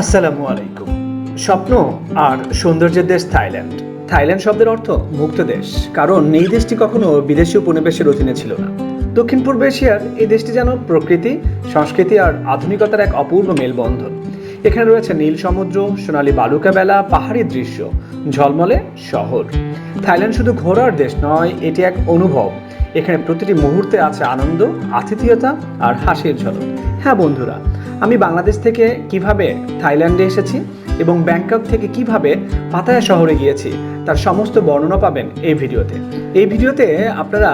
আসসালামু আলাইকুম। স্বপ্ন আর সৌন্দর্যের দেশ থাইল্যান্ড। থাইল্যান্ড শব্দের অর্থ মুক্ত দেশ। কারণ এই দেশটি কখনো বিদেশি উপনিবেশের অধীনে ছিল না। দক্ষিণ পূর্ব এশিয়ার এই দেশটি যেন প্রকৃতি, সংস্কৃতি আর আধুনিকতার এক অপূর্ব মেলবন্ধন। এখানে রয়েছে নীল সমুদ্র, সোনালী বালুকা বেলা পাহাড়ি দৃশ্য, ঝলমলে শহর। থাইল্যান্ড শুধু ঘোরার দেশ নয়, এটি এক অনুভব। এখানে প্রতিটি মুহূর্তে আছে আনন্দ, আতিথেয়তা আর হাসির ঝলক। হ্যাঁ বন্ধুরা, আমি বাংলাদেশ থেকে কীভাবে থাইল্যান্ডে এসেছি এবং ব্যাংকক থেকে কীভাবে পাতায়া শহরে গিয়েছি, তার সমস্ত বর্ণনা পাবেন এই ভিডিওতে। এই ভিডিওতে আপনারা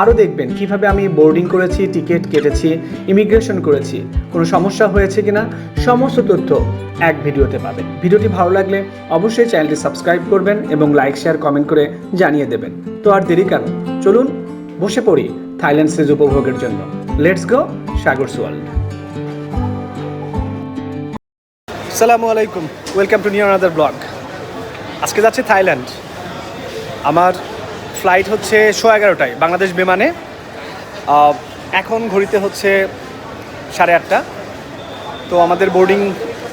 আরও দেখবেন কীভাবে আমি বোর্ডিং করেছি, টিকিট কেটেছি, ইমিগ্রেশন করেছি, কোনো সমস্যা হয়েছে কিনা, সমস্ত তথ্য এক ভিডিওতে পাবেন। ভিডিওটি ভালো লাগলে অবশ্যই চ্যানেলটি সাবস্ক্রাইব করবেন এবং লাইক, শেয়ার, কমেন্ট করে জানিয়ে দেবেন। তো আর দেরি কেন? চলুন বসে পড়ি থাইল্যান্ড সিরিজ উপভোগের জন্য। লেটস গো সাগরস ওয়ার্ল্ড আসসালামু আলাইকুম welcome to new another blog আজকে যাচ্ছি থাইল্যান্ড। আমার ফ্লাইট হচ্ছে শো এগারোটায় বাংলাদেশ বিমানে। এখন ঘড়িতে হচ্ছে সাড়ে আটটা। তো আমাদের বোর্ডিং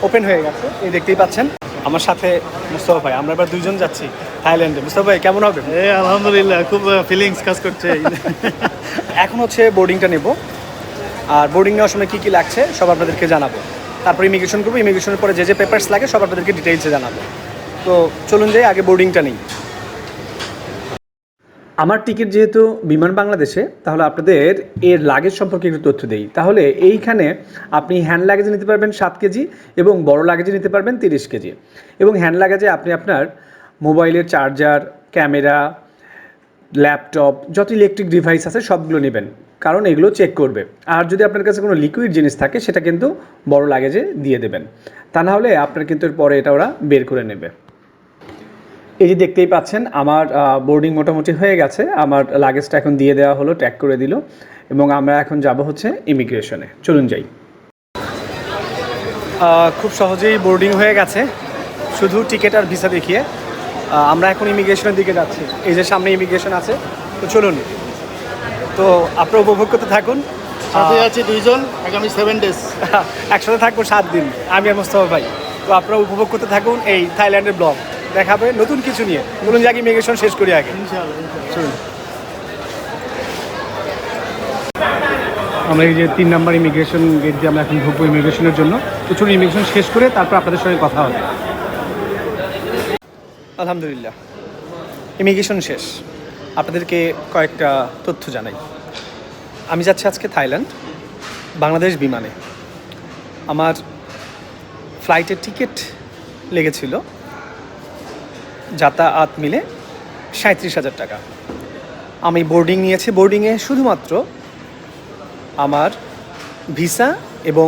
ওপেন হয়ে গেছে, এই দেখতেই পাচ্ছেন। আমার সাথে মুস্তফা ভাই, আমরা এবার দুইজন যাচ্ছি। থাইল্যান্ডে। মুস্তফা ভাই কেমন হবে? এ আলহামদুলিল্লাহ খুব ফিলিংস কাজ করছে এখন হচ্ছে বোর্ডিংটা নেব। আর বোর্ডিং নেওয়ার সময় কী কী লাগছে সব আপনাদেরকে জানাব। তারপর ইমিগ্রেশন করব। ইমিগ্রেশনের পরে যে যে পেপার্স লাগে সব আপনাদেরকে ডিটেইলসে জানাব। তো চলুন যাই আগে বোর্ডিংটা নেই। আমার টিকিট যেহেতু বিমান বাংলাদেশে তাহলে আপনাদের এর লাগেজ সম্পর্কে একটু তথ্য দেই। তাহলে এইখানে আপনি হ্যান্ড লাগেজ নিতে পারবেন সাত কেজি এবং বড় লাগেজে নিতে পারবেন তিরিশ কেজি। এবং হ্যান্ড লাগেজে আপনি আপনার মোবাইলের চার্জার, ক্যামেরা, ল্যাপটপ, যত ইলেকট্রিক ডিভাইস আছে সবগুলো নেবেন। কারণ এগুলো চেক করবে। আর যদি আপনার কাছে কোনো লিকুইড জিনিস থাকে, সেটা কিন্তু বড় লাগেজে দিয়ে দেবেন। তা না হলে আপনার কিন্তু এর পরে এটা ওরা বের করে নেবে। এই যে দেখতেই পাচ্ছেন, আমার বোর্ডিং মোটামুটি হয়ে গেছে। আমার লাগেজটা এখন দিয়ে দেওয়া হলো ট্যাগ করে দিল। এবং আমরা এখন যাব হচ্ছে ইমিগ্রেশনে চলুন যাই। খুব সহজেই বোর্ডিং হয়ে গেছে। শুধু টিকিট আর ভিসা দেখিয়ে। আমরা এখন ইমিগ্রেশনের দিকে যাচ্ছি। এই যে সামনে ইমিগ্রেশন আছে তো চলুন। তো আপনারা উপভোগ করতে থাকুন। সাথে আছে দুইজন আগামী সেভেন ডেজ একসাথে থাকব সাত দিন। আমি আর মোস্তফা ভাই। তো আপনারা উপভোগ করতে থাকুন এই থাইল্যান্ডের ব্লগ। দেখাবে নতুন কিছু নিয়ে। বলুন যে ইমিগ্রেশন শেষ করি আগে। চলুন। আমরা এই যে তিন নাম্বার ইমিগ্রেশন গেট দিয়ে আমরা এখন ঢুকবো ইমিগ্রেশনের জন্য। প্রচুর ইমিগ্রেশন শেষ করে তারপর আপনাদের সঙ্গে কথা হবে। আলহামদুলিল্লাহ। ইমিগ্রেশন শেষ। আপনাদেরকে কয়েকটা তথ্য জানাই। আমি যাচ্ছি আজকে থাইল্যান্ড, বাংলাদেশ বিমানে। আমার ফ্লাইটের টিকিট লেগেছিল যাতায়াত মিলে সাঁত্রিশ হাজার টাকা। আমি বোর্ডিং নিয়েছি। বোর্ডিংয়ে শুধুমাত্র আমার ভিসা এবং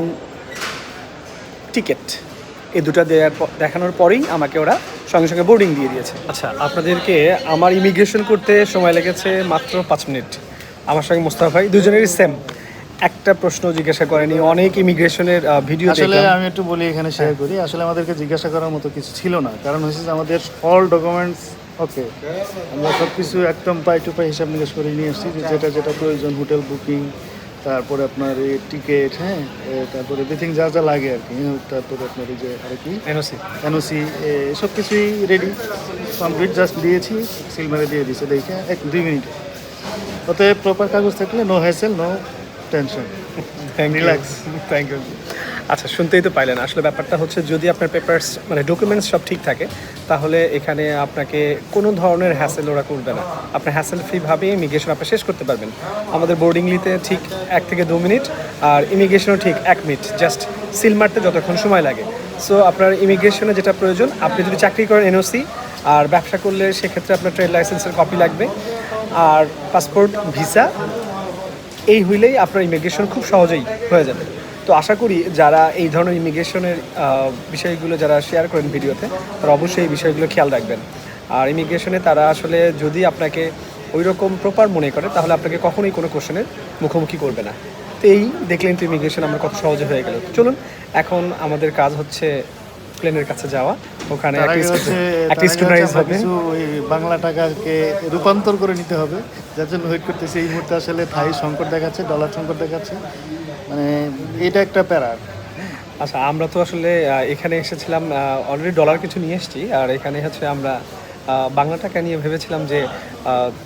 টিকিট এ দুটো দেওয়ার দেখানোর পরেই আমাকে ওরা সঙ্গে সঙ্গে বোর্ডিং দিয়ে দিয়েছে। আচ্ছা আপনাদেরকে আমার ইমিগ্রেশন করতে সময় লেগেছে মাত্র পাঁচ মিনিট। আমার সঙ্গে মোস্তফা ভাই দুজনেরই সেম একটা প্রশ্ন জিজ্ঞাসা করেনি অনেক ইমিগ্রেশনের ভিডিও আসলে আমি একটু বলি এখানে শেয়ার করি। আসলে আমাদেরকে জিজ্ঞাসা করার মতো কিছু ছিল না। কারণ হচ্ছে যে আমাদের অল ডকুমেন্টস ওকে আমরা সব কিছু একদম পাই টু পাই হিসাব নিকাশ করে নিয়ে এসেছি যেটা যেটা প্রয়োজন হোটেল বুকিং তারপরে আপনার এই টিকিট হ্যাঁ তারপরে এভরিথিং যা যা লাগে আর কি তারপরে আপনার এই যে আর কি এনওসি এনওসি এসব কিছুই রেডি কমপ্লিট জাস্ট দিয়েছি সিল মেরে দিয়ে দিয়েছে দেখে এক দুই মিনিট। অতএব প্রপার কাগজ থাকলে no hassle no tension thank relax thank you আচ্ছা শুনতেই তো পাইলেন। আসলে ব্যাপারটা হচ্ছে যদি আপনার পেপার্স মানে ডকুমেন্টস সব ঠিক থাকে, তাহলে এখানে আপনাকে কোনো ধরনের হ্যাসেল ওরা করবে না। আপনার হ্যাসেল ফ্রিভাবে ইমিগ্রেশন আপনি শেষ করতে পারবেন। আমাদের বোর্ডিং নিতে ঠিক এক থেকে দু মিনিট আর ইমিগ্রেশনও ঠিক এক মিনিট জাস্ট সিল মারতে যতক্ষণ সময় লাগে। সো আপনার ইমিগ্রেশনে যেটা প্রয়োজন, আপনি যদি চাকরি করেন এনওসি আর ব্যবসা করলে সেক্ষেত্রে আপনার ট্রেড লাইসেন্সের কপি লাগবে। আর পাসপোর্ট ভিসা এই হইলেই আপনার ইমিগ্রেশন খুব সহজেই হয়ে যাবে। তো আশা করি যারা এই ধরনের ইমিগ্রেশনের বিষয়গুলো যারা শেয়ার করেন ভিডিওতে তারা অবশ্যই এই বিষয়গুলো খেয়াল রাখবেন। আর ইমিগ্রেশনে তারা আসলে যদি আপনাকে ওই রকম প্রপার মনে করে তাহলে আপনাকে কখনোই কোনো কোশ্চেনের মুখোমুখি করবে না। তো এই দেখলেন তো ইমিগ্রেশন আমরা কত সহজে হয়ে গেল। চলুন এখন আমাদের কাজ হচ্ছে প্লেনের কাছে যাওয়া। ওখানে হবে। বাংলা টাকাকে রূপান্তর করে নিতে হবে। যার জন্য ওয়েট করতেছি। এই মুহূর্তে আসলে থাই সংকট দেখাচ্ছে ডলার সংকট দেখাচ্ছে। মানে এটা একটা প্যারা। আচ্ছা আমরা তো আসলে এখানে এসেছিলাম অলরেডি ডলার কিছু নিয়ে এসেছি আর এখানে হচ্ছে আমরা বাংলা টাকা নিয়ে ভেবেছিলাম যে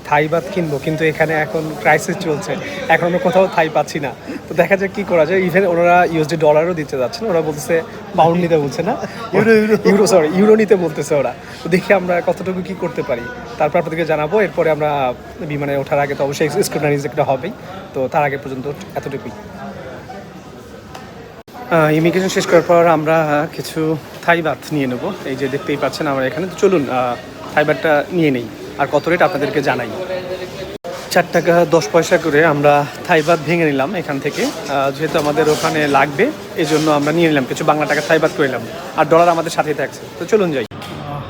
থাই বাত কিনবো কিন্তু এখানে এখন ক্রাইসিস চলছে। এখন আমরা কোথাও থাই পাচ্ছি না। তো দেখা যাক কি করা যায়। ইভেন ওনারা ইউএসডি ডলারও দিতে যাচ্ছেন ওরা বলতেছে পাউন্ড নিতে বলছে না? ইউরো ইউরো সরি ইউরো নিতে বলতেছে ওরা। তো দেখি আমরা কতটুকু কি করতে পারি। তারপর আপনাদেরকে জানাব এরপরে আমরা বিমানে ওঠার আগে তো অবশ্যই স্ক্রুটানিজ একটা হবেই। তো তার আগে পর্যন্ত এতটুকুই। ইমিগ্রেশন শেষ করার পর আমরা কিছু থাই ভাত নিয়ে নেব। এই যে দেখতেই পাচ্ছেন আমরা এখানে। তো চলুন থাই ভাতটা নিয়ে নেই। আর কত রেট আপনাদেরকে জানাই। চার টাকা দশ পয়সা করে আমরা থাই ভাত ভেঙে নিলাম এখান থেকে। যেহেতু আমাদের ওখানে লাগবে এই জন্য আমরা নিয়ে নিলাম। কিছু বাংলা টাকা থাই ভাত করে নিলাম আর ডলার আমাদের সাথেই থাকছে। তো চলুন যাই।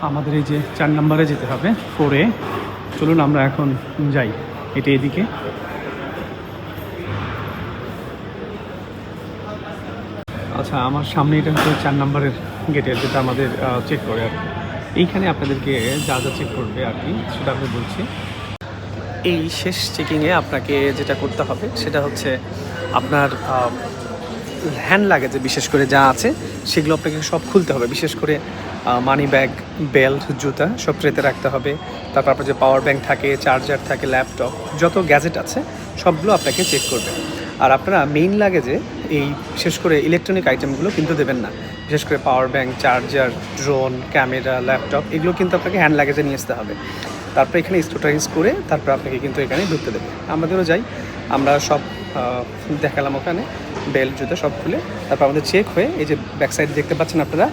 আমাদের এই যে চার নম্বরে যেতে হবে ফোরে চলুন আমরা এখন যাই। এটা এদিকে। আচ্ছা আমার সামনে এটা হচ্ছে চার নম্বরের গেটের যেটা আমাদের চেক করে। আর। এইখানে আপনাদেরকে যা যা চেক করবে আর কি, সেটা আমি বলছি। এই শেষ চেকিংয়ে আপনাকে যেটা করতে হবে, সেটা হচ্ছে আপনার হ্যান্ড লাগেজে বিশেষ করে যা আছে, সেগুলো আপনাকে সব খুলতে হবে। বিশেষ করে মানি ব্যাগ বেল্ট জুতা সব ট্রেতে রাখতে হবে। তারপর আপনার যে পাওয়ার ব্যাংক থাকে চার্জার থাকে ল্যাপটপ যত গ্যাজেট আছে, সবগুলো আপনাকে চেক করবে। আর আপনারা মেইন লাগেজে এই, বিশেষ করে ইলেকট্রনিক আইটেমগুলো কিন্তু দেবেন না। বিশেষ করে power bank charger drone camera laptop এগুলো কিন্তু আপনাকে হ্যান্ড লাগেজে নিয়ে আসতে হবে। তারপর এখানে স্টোটাইজ করে তারপর আপনাকে কিন্তু এখানে ঢুকতে দেবে। আমাদেরও যাই, আমরা সব দেখালাম ওখানে বেল্ট জুতো সব খুলে তারপর আমাদের চেক হয়ে এই যে ব্যাক সাইড দেখতে পাচ্ছেন আপনারা?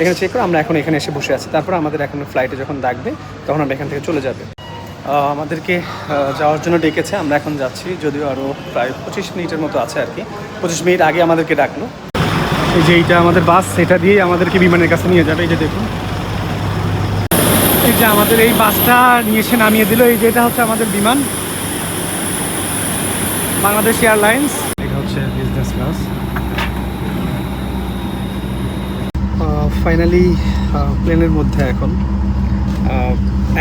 এখানে চেক করে আমরা এখন এখানে এসে বসে আছি। তারপর আমাদের এখন ফ্লাইটে যখন ডাকবে, তখন আমরা এখান থেকে চলে যাবে। আমাদেরকে যাওয়ার জন্য ডেকেছে। আমরা এখন যাচ্ছি, যদিও আরও প্রায় পঁচিশ মিনিটের মতো আছে আর কি। পঁচিশ মিনিট আগে আমাদেরকে ডাকলো। এই যে এইটা আমাদের বাস, সেটা দিয়েই আমাদেরকে বিমানের কাছে নিয়ে যাবে। এই যে দেখুন। এই যে আমাদের এই বাসটা নিয়ে এসে নামিয়ে দিল। এই যে এটা হচ্ছে আমাদের বিমান। বাংলাদেশ এয়ারলাইন্স। এটা হচ্ছে বিজনেস ক্লাস ফাইনালি প্লেনের মধ্যে এখন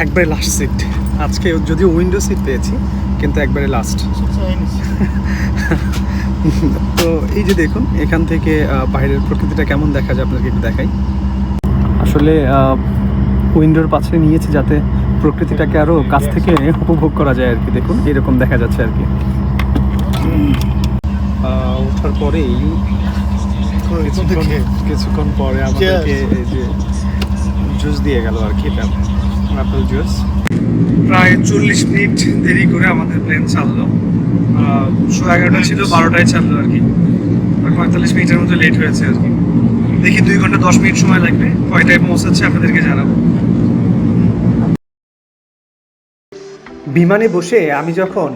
একবারে লাস্ট সিট আজকে যদিও উইন্ডো সিট পেয়েছি কিন্তু একবারে লাস্ট তো এই যে দেখুন এখান থেকে বাইরের প্রকৃতিটা কেমন দেখা যায় আপনাকে একটু দেখাই। আসলে উইন্ডোর পাশে নিয়েছি যাতে প্রকৃতিটাকে আরও কাছ থেকে উপভোগ করা যায় আর কি। দেখুন এরকম দেখা যাচ্ছে আর কি। ওঠার পরেই কিছুক্ষণ কিছুক্ষণ পরে আমাদেরকে এই যে জুস দিয়ে গেল আর কি এটা। অ্যাপেল জুস প্রায় চল্লিশ মিনিট দেরি করে আমাদের প্লেন ছাড়লো শো এগারোটা ছিল বারোটায় ছাড়লো আর কি। আর পঁয়তাল্লিশ মিনিটের মতো লেট হয়েছে আর কি। দেখি দুই ঘণ্টা দশ মিনিট সময় লাগবে। কয়টায় পৌঁছাচ্ছে আপনাদেরকে জানাব। বিমানে বসে আমি যখন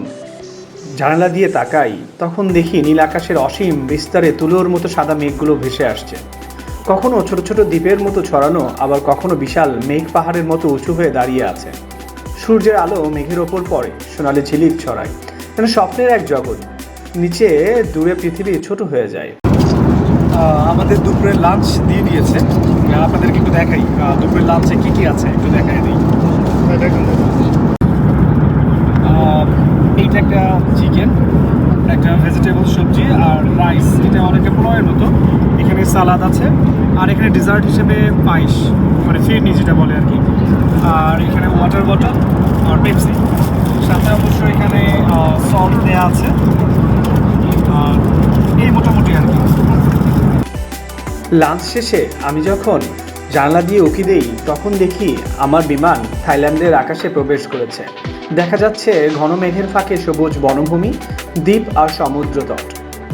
জানালা দিয়ে তাকাই তখন দেখি নীল আকাশের অসীম বিস্তারে তুলোর মতো সাদা মেঘগুলো ভেসে আসছে। কখনো ছোট ছোট দ্বীপের মতো ছড়ানো আবার কখনো বিশাল মেঘ পাহাড়ের মতো উঁচু হয়ে দাঁড়িয়ে আছে। সূর্যের আলো মেঘের ওপর পড়ে সোনালি ঝিলিক ছড়ায়। যেন স্বপ্নের এক জগৎ নিচে দূরে পৃথিবী ছোট হয়ে যায়। আমাদের দুপুরের লাঞ্চ দিয়ে দিয়েছে। আপনাদেরকে একটু দেখাই। দুপুরের লাঞ্চে কি কি আছে? একটু দেখাই দিই। আহ, এইটা একটা চিকেন একটা ভেজিটেবল সবজি আর রাইস এটা অনেকে পোলাওয়ের মতো। এখানে সালাদ আছে। আর এখানে ডেজার্ট হিসেবে পায়েস মানে ফিরনি যেটা বলে আর কি আর এখানে ওয়াটার বটল আর পেপসি সাথে অবশ্য এখানে সল্ট দেওয়া আছে। আর এই মোটামুটি আর কি লাঞ্চ শেষে আমি যখন জানলা দিয়ে উকি দেই, তখন দেখি আমার বিমান থাইল্যান্ডের আকাশে প্রবেশ করেছে। দেখা যাচ্ছে ঘন মেঘের ফাঁকে সবুজ বনভূমি, দ্বীপ আর সমুদ্র তট,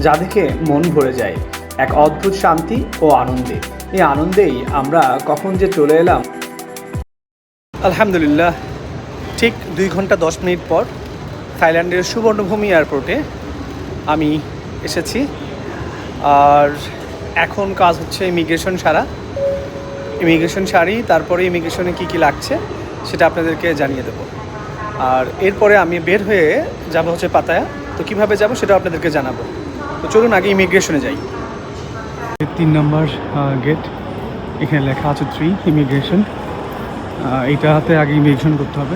যা দেখে মন ভরে যায় এক অদ্ভুত শান্তি ও আনন্দে। এই আনন্দেই আমরা কখন যে চলে এলাম। আলহামদুলিল্লাহ, ঠিক দুই ঘণ্টা দশ মিনিট পর থাইল্যান্ডের সুবর্ণভূমি এয়ারপোর্টে আমি এসেছি। আর এখন কাজ হচ্ছে ইমিগ্রেশন সারা। ইমিগ্রেশন সারি, তারপরে ইমিগ্রেশনে কী কী লাগছে, সেটা আপনাদেরকে জানিয়ে দেবো। আর এরপরে আমি বের হয়ে যাব হচ্ছে পাতায়া। তো কীভাবে যাব সেটা আপনাদেরকে জানাব। তো চলুন আগে ইমিগ্রেশনে যাই। তিন নম্বর গেট এখানে লেখা আছে থ্রি ইমিগ্রেশন এইটাতে আগে ইমিগ্রেশন করতে হবে।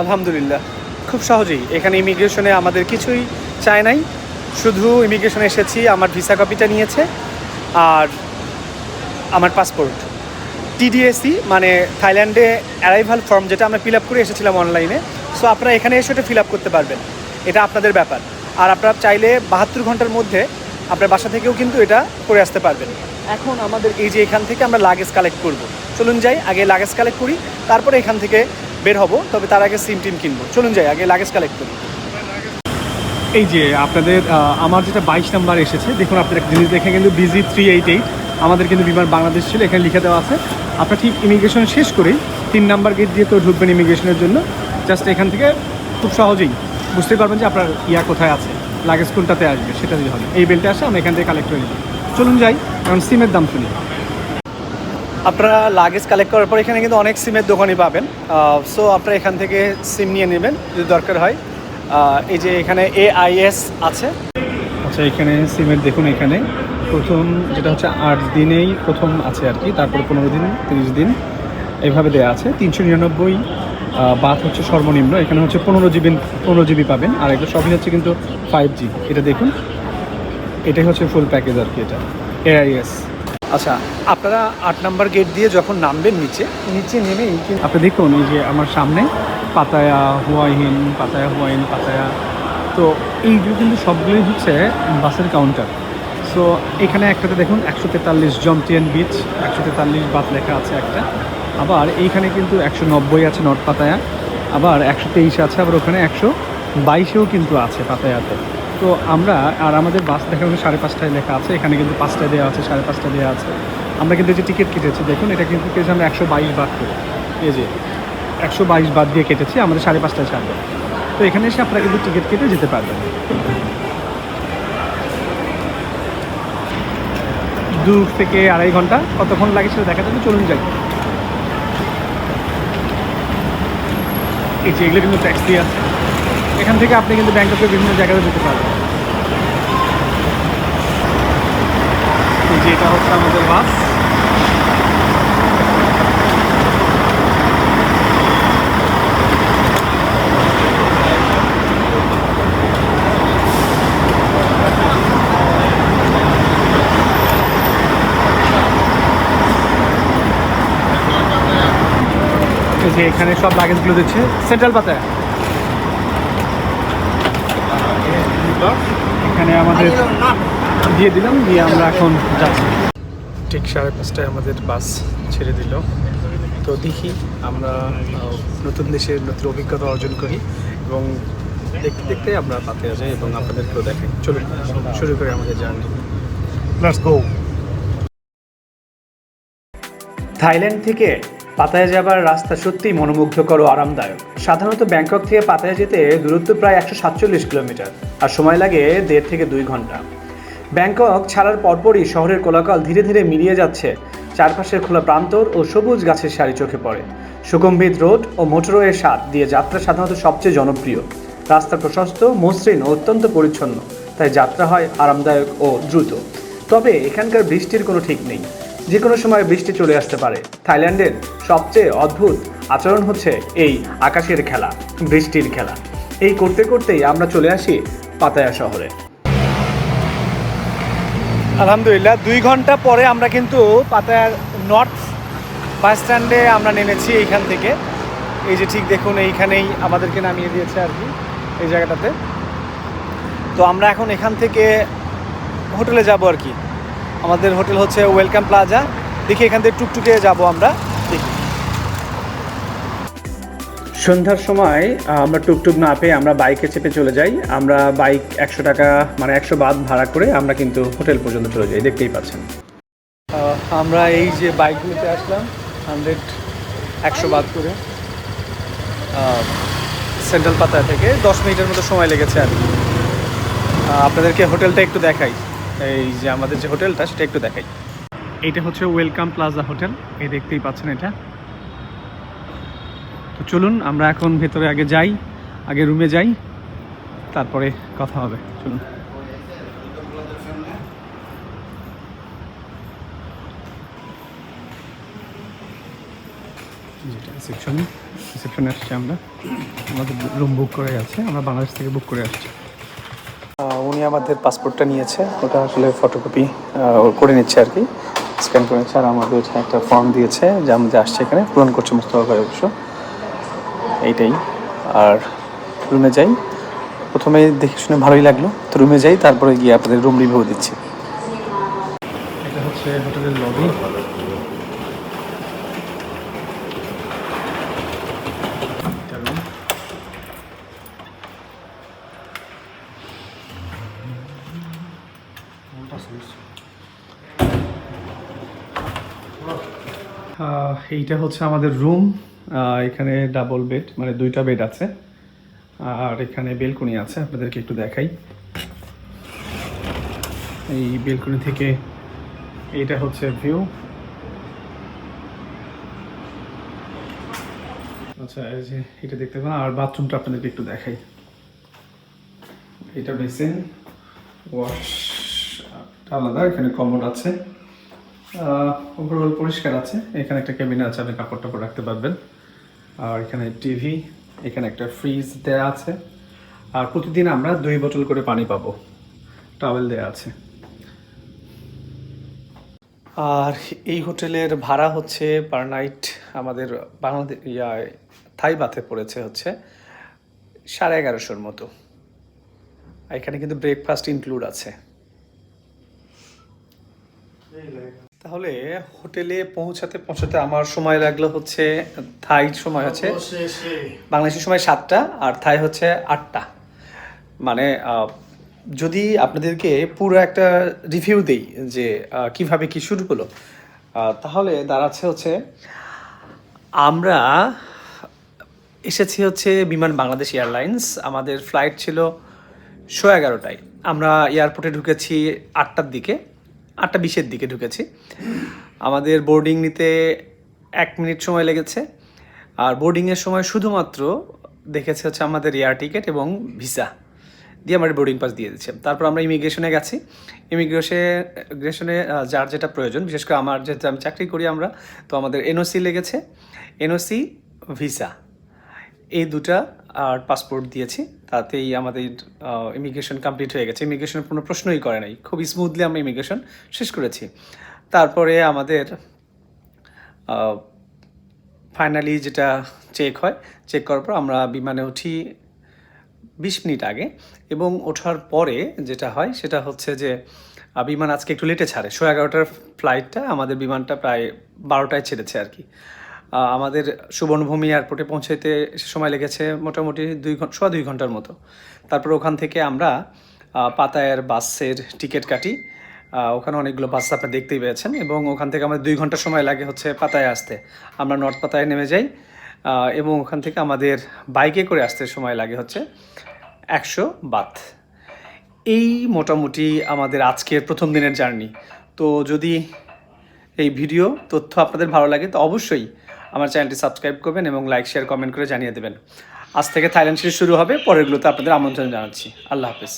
আলহামদুলিল্লাহ। খুব সহজেই। এখানে ইমিগ্রেশনে আমাদের কিছুই চায় নাই। শুধু ইমিগ্রেশনে এসেছি আমার ভিসা কপিটা নিয়েছে আর আমার পাসপোর্ট টিডিএসি মানে থাইল্যান্ডে অ্যারাইভাল ফর্ম যেটা আমরা ফিল আপ করে এসেছিলাম অনলাইনে সো আপনারা এখানে এসে ওটা ফিল আপ করতে পারবেন। এটা আপনাদের ব্যাপার। আর আপনারা চাইলে বাহাত্তর ঘণ্টার মধ্যে আপনার বাসা থেকেও কিন্তু এটা করে আসতে পারবেন। এখন আমাদের এই যে এখান থেকে আমরা লাগেজ কালেক্ট করব। চলুন যাই, আগে লাগেজ কালেক্ট করি, তারপরে এখান থেকে বের হব, তবে তার আগে সিম টিম কিনবো। চলুন যাই, আগে লাগেজ কালেক্ট করি। এই যে আপনাদের আমার যেটা বাইশ নাম্বার এসেছে, দেখুন আপনার একটা জিনিস দেখে কিন্তু বিজি থ্রি এইট এইট আমাদের কিন্তু বিমান বাংলাদেশ ছিল এখানে লিখে দেওয়া আছে। আপনার ঠিক ইমিগ্রেশন শেষ করেই তিন নাম্বার গেট দিয়ে তো ঢুকবেন ইমিগ্রেশনের জন্য। জাস্ট এখান থেকে খুব সহজেই বুঝতে পারবেন যে আপনার ইয়া কোথায় আছে। লাগেজ কোনটাতে আসবে সেটা দিয়ে হবে। এই বেলটা আসে আমরা এখান থেকে কালেক্ট করে নিই। চলুন যাই কারণ সিমের দাম শুনি। আপনারা লাগেজ কালেক্ট করার পর এখানে কিন্তু অনেক সিমের দোকানই পাবেন। সো আপনারা এখান থেকে সিম নিয়ে নেবেন যদি দরকার হয়। এই যে এখানে এআইএস আছে। আচ্ছা এখানে সিমের দেখুন এখানে। প্রথম যেটা হচ্ছে আট দিনেই প্রথম আছে আর কি তারপরে পনেরো দিন তিরিশ দিন এভাবে দেওয়া আছে। তিনশো নিরানব্বই বাদ হচ্ছে সর্বনিম্ন এখানে হচ্ছে পনেরো জিবি পনেরো জিবি পাবেন। আর এটা সবই হচ্ছে কিন্তু ফাইভ জি এটা দেখুন। এটাই হচ্ছে ফুল প্যাকেজ আর কি এটা এআইএস আচ্ছা আপনারা আট নাম্বার গেট দিয়ে যখন নামবেন নিচে নিচে নেমেই আপনি দেখুন এই যে আমার সামনে পাতায়া হুয়াইহিন পাতায়া হুয়াইন পাতায়া। তো এইগুলো কিন্তু সবগুলোই হচ্ছে বাসের কাউন্টার সো এখানে একটাতে দেখুন, একশো তেতাল্লিশ জমটিয়ান বিচ একশো তেতাল্লিশ বাত লেখা আছে একটা। আবার এইখানে কিন্তু একশো নব্বই আছে নর্থ পাতায়া আবার একশো তেইশ আছে, আবার ওখানে একশো বাইশেও কিন্তু আছে পাতায়াতে তো আমরা, আর আমাদের বাস দেখা গেলো সাড়ে পাঁচটায় লেখা আছে, এখানে কিন্তু পাঁচটায় দেওয়া আছে, সাড়ে পাঁচটায় দেওয়া আছে। আমরা কিন্তু যে টিকিট কেটেছি, দেখুন, এটা কিন্তু কেটেছি আমরা একশো বাইশ বাদ করে এই যে, একশো বাইশ বাদ দিয়ে কেটেছি, আমাদের সাড়ে পাঁচটায় ছাড়বে। তো এখানে এসে আপনারা কিন্তু টিকিট কেটে যেতে পারবেন। দু থেকে আড়াই ঘণ্টা কতক্ষণ লাগে সেটা দেখা যাবে চলুন যাই। এই যে এগুলো কিন্তু ট্যাক্সি আছে। এখান থেকে আপনি কিন্তু ব্যাংককের বিভিন্ন জায়গাতে যেতে পারবেন। এই যে এটা হচ্ছে আমাদের বাস। যে এখানে সব লাগেজগুলো দিচ্ছে। সেন্ট্রাল পাতায়। এখানে আমাদের দিয়ে দিলাম দিয়ে আমরা এখন যাচ্ছি। ঠিক সাড়ে পাঁচটায় আমাদের বাস ছেড়ে দিল। তো দেখি আমরা নতুন দেশের নতুন অভিজ্ঞতা অর্জন করি এবং দেখতে দেখতে আমরা পাতে যাই এবং আপনাদেরকেও দেখাই চলুন শুরু করি আমাদের জার্নি। লেটস গো থাইল্যান্ড থেকে পাতায়া যাবার রাস্তা সত্যিই মনোমুগ্ধকর ও আরামদায়ক। সাধারণত ব্যাংকক থেকে পাতায়া যেতে দূরত্ব প্রায় একশো সাতচল্লিশ কিলোমিটার, আর সময় লাগে দেড় থেকে দুই ঘণ্টা। ব্যাংকক ছাড়ার পরপরই শহরের কোলাকাল ধীরে ধীরে মিলিয়ে যাচ্ছে। চারপাশের খোলা প্রান্তর ও সবুজ গাছের সারি চোখে পড়ে। সুগম্ভিত রোড ও মোটরওয়ের স্বাদ দিয়ে যাত্রা সাধারণত সবচেয়ে জনপ্রিয়। রাস্তা প্রশস্ত, মসৃণ ও অত্যন্ত পরিচ্ছন্ন, তাই যাত্রা হয় আরামদায়ক ও দ্রুত। তবে এখানকার বৃষ্টির কোনো ঠিক নেই। যে কোনো সময় বৃষ্টি চলে আসতে পারে। থাইল্যান্ডের সবচেয়ে অদ্ভুত আচরণ হচ্ছে এই আকাশের খেলা, বৃষ্টির খেলা। এই করতে করতেই আমরা চলে আসি পাতায়া শহরে। আলহামদুলিল্লাহ, দুই ঘণ্টা পরে আমরা কিন্তু পাতায়ার নর্থ বাস স্ট্যান্ডে আমরা নেমেছি এইখান থেকে। এই যে ঠিক দেখুন, এইখানেই আমাদেরকে নামিয়ে দিয়েছে আর কি এই জায়গাটাতে। তো আমরা এখন এখান থেকে হোটেলে যাব আর কি। আমাদের হোটেল হচ্ছে ওয়েলকাম প্লাজা। দেখি এখান থেকে টুকটুকে যাব আমরা। দেখি। সন্ধ্যার সময় আমরা টুকটুক না পেয়ে আমরা বাইকে চেপে চলে যাই। আমরা বাইক একশো টাকা মানে একশো বাদ ভাড়া করে আমরা কিন্তু হোটেল পর্যন্ত চলে যাই। দেখতেই পাচ্ছেন। আমরা এই যে বাইকগুলোতে আসলাম হান্ড্রেড একশো বাদ করে। সেন্ট্রাল পাতা থেকে দশ মিনিটের মতো সময় লেগেছে আর কি। আপনাদেরকে হোটেলটা একটু দেখাই। এই যে আমাদের যে হোটেলটা, সেটা একটু দেখাই। এটা হচ্ছে ওয়েলকাম প্লাজা হোটেল। এই দেখতেই পাচ্ছেন এটা। তো চলুন, আমরা এখন ভেতরে আগে যাই, আগে রুমে যাই, তারপরে কথা হবে। চলুন। রিসেপশন রিসেপশনে আসছি আমরা। আমাদের রুম বুক করে আছে, আমরা বাংলাদেশ থেকে বুক করে আসছি। উনি আমাদের পাসপোর্টটা নিয়েছে, ওটা আসলে ফটোকপি করে নিচ্ছে আর কি স্ক্যান করে নিচ্ছে, আর আমাদের একটা ফর্ম দিয়েছে, যে আমাদের আসছে এখানে, পূরণ করছে মুস্তফা ভাই অবশ্য। এইটাই, আর রুমে যাই। প্রথমে দেখে শুনে ভালোই লাগল, তো রুমে যাই, তারপরে গিয়ে আপনাদের রুম রিভিউ দিচ্ছি। এটা হচ্ছে হোটেলের লবি এইটা হচ্ছে আমাদের রুম। এখানে ডাবল বেড মানে দুইটা বেড আছে। আর এখানে বেলকনি আছে, আপনাদেরকে একটু দেখাই। এই বেলকনি থেকে এইটা হচ্ছে ভিউ আচ্ছা এই যে এটা দেখতে পান, আর বাথরুমটা আপনাদেরকে একটু দেখাই। এটা বেসিন ওয়াশ আলাদা, এখানে কমোড আছে। ওভারঅল পরিষ্কার আছে। এখানে একটা কেবিন আছে, আপনি কাপড় টাপড় রাখতে পারবেন। আর এখানে টিভি এখানে একটা ফ্রিজ দেয়া আছে। আর প্রতিদিন আমরা দুই বোতল করে পানি পাবো। টাওয়েল দেয়া আছে। আর এই হোটেলের ভাড়া হচ্ছে পার নাইট আমাদের বাংলাদেশ, ইয়া থাই বাথে পড়েছে হচ্ছে সাড়ে এগারোশোর মতো। এখানে কিন্তু ব্রেকফাস্ট ইনক্লুড আছে। তাহলে হোটেলে পৌঁছাতে পৌঁছাতে আমার সময় লাগল হচ্ছে থাই সময় হচ্ছে বাংলাদেশের সময় সাতটা আর থাই হচ্ছে আটটা। মানে যদি আপনাদেরকে পুরো একটা রিভিউ দেই যে কীভাবে কি শুরু হলো তাহলে দাঁড়াচ্ছে হচ্ছে আমরা এসেছি হচ্ছে বিমান বাংলাদেশ এয়ারলাইন্স। আমাদের ফ্লাইট ছিল শো এগারোটায়। আমরা এয়ারপোর্টে ঢুকেছি আটটার দিকে। আটটা বিশের দিকে ঢুকেছি। আমাদের বোর্ডিং নিতে এক মিনিট সময় লেগেছে। আর বোর্ডিংয়ের সময় শুধুমাত্র দেখেছে হচ্ছে আমাদের এয়ার টিকিট এবং ভিসা দিয়ে আমাদের বোর্ডিং পাস দিয়ে দিচ্ছে। তারপর আমরা ইমিগ্রেশনে গেছি। ইমিগ্রেশনে ইমিগ্রেশনে যার যেটা প্রয়োজন, বিশেষ করে আমার যেহেতু আমি চাকরি করি আমরা, তো আমাদের এনওসি লেগেছে। এনওসি ভিসা এই দুটা আর পাসপোর্ট দিয়েছি। তাতেই আমাদের ইমিগ্রেশন কমপ্লিট হয়ে গেছে। ইমিগ্রেশনের কোনো প্রশ্নই করে নাই। খুব স্মুথলি আমরা ইমিগ্রেশন শেষ করেছি। তারপরে আমাদের ফাইনালি যেটা চেক হয় চেক করার পর আমরা বিমানে উঠি বিশ মিনিট আগে এবং ওঠার পরে যেটা হয়, সেটা হচ্ছে যে বিমান আজকে একটু লেটে ছাড়ে। শো এগারোটার ফ্লাইটটা আমাদের বিমানটা প্রায় বারোটায় ছেড়েছে আর কি। আমাদের সুবর্ণভূমি এয়ারপোর্টে পৌঁছাতে সময় লেগেছে মোটামুটি দুই ঘণ্টা সোয়া দুই ঘণ্টার মতো। তারপর ওখান থেকে আমরা পাতায়ার বাসের টিকিট কাটি। ওখানে অনেকগুলো বাস আপনি দেখতেই পেয়েছেন এবং ওখান থেকে আমাদের দুই ঘণ্টা সময় লাগে হচ্ছে পাতায় আসতে। আমরা নর্থ পাতায় নেমে যাই এবং ওখান থেকে আমাদের বাইকে করে আসতে সময় লাগে হচ্ছে একশো বাত। এই মোটামুটি আমাদের আজকের প্রথম দিনের জার্নি। তো যদি এই ভিডিও তথ্য আপনাদের ভালো লাগে, তো অবশ্যই আমার চ্যানেলটি সাবস্ক্রাইব করবেন এবং লাইক শেয়ার কমেন্ট করে জানিয়ে দেবেন। আজ থেকে থাইল্যান্ড সিরিজ শুরু হবে, পরেরগুলোতে আপনাদের আমন্ত্রণ জানাচ্ছি। আল্লাহ হাফেজ।